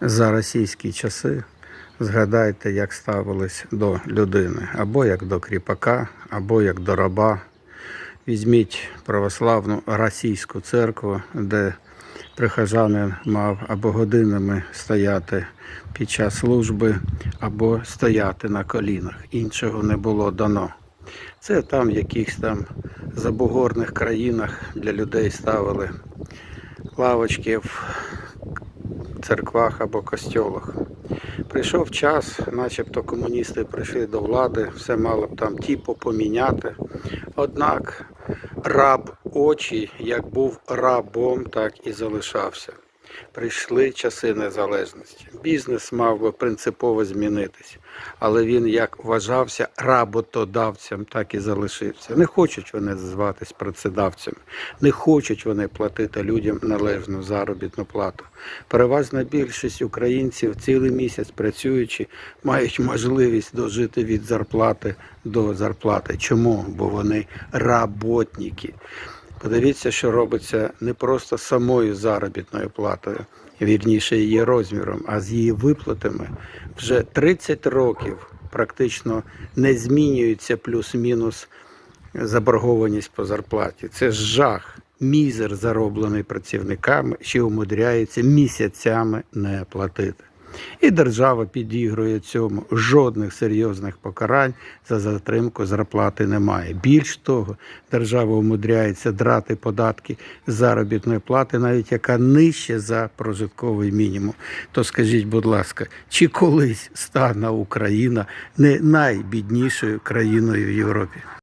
за російські часи згадайте, як ставились до людини, або як до кріпака, або як до раба. Візьміть православну російську церкву, де прихожанин мав або годинами стояти під час служби, або стояти на колінах. Іншого не було дано. Це там в якихось там забугорних країнах для людей ставили лавочки в церквах або костьолах. Прийшов час, начебто комуністи прийшли до влади, все мало б там типу поміняти. Однак раб очі, як був рабом, так і залишався. Прийшли часи незалежності. Бізнес мав би принципово змінитись, але він як вважався работодавцем, так і залишився. Не хочуть вони зватись працедавцями, не хочуть вони платити людям належну заробітну плату. Переважна більшість українців цілий місяць працюючи, мають можливість дожити від зарплати до зарплати. Чому? Бо вони работники. Подивіться, що робиться не просто самою заробітною платою, вірніше її розміром, а з її виплатами вже 30 років практично не змінюється плюс-мінус заборгованість по зарплаті. Це жах. Мізер зароблений працівниками, ще умудряється місяцями не платити. І держава підігрує цьому. Жодних серйозних покарань за затримку зарплати немає. Більш того, держава умудряється драти податки заробітної плати, навіть яка нижче за прожитковий мінімум. То скажіть, будь ласка, чи колись стане Україна не найбіднішою країною в Європі?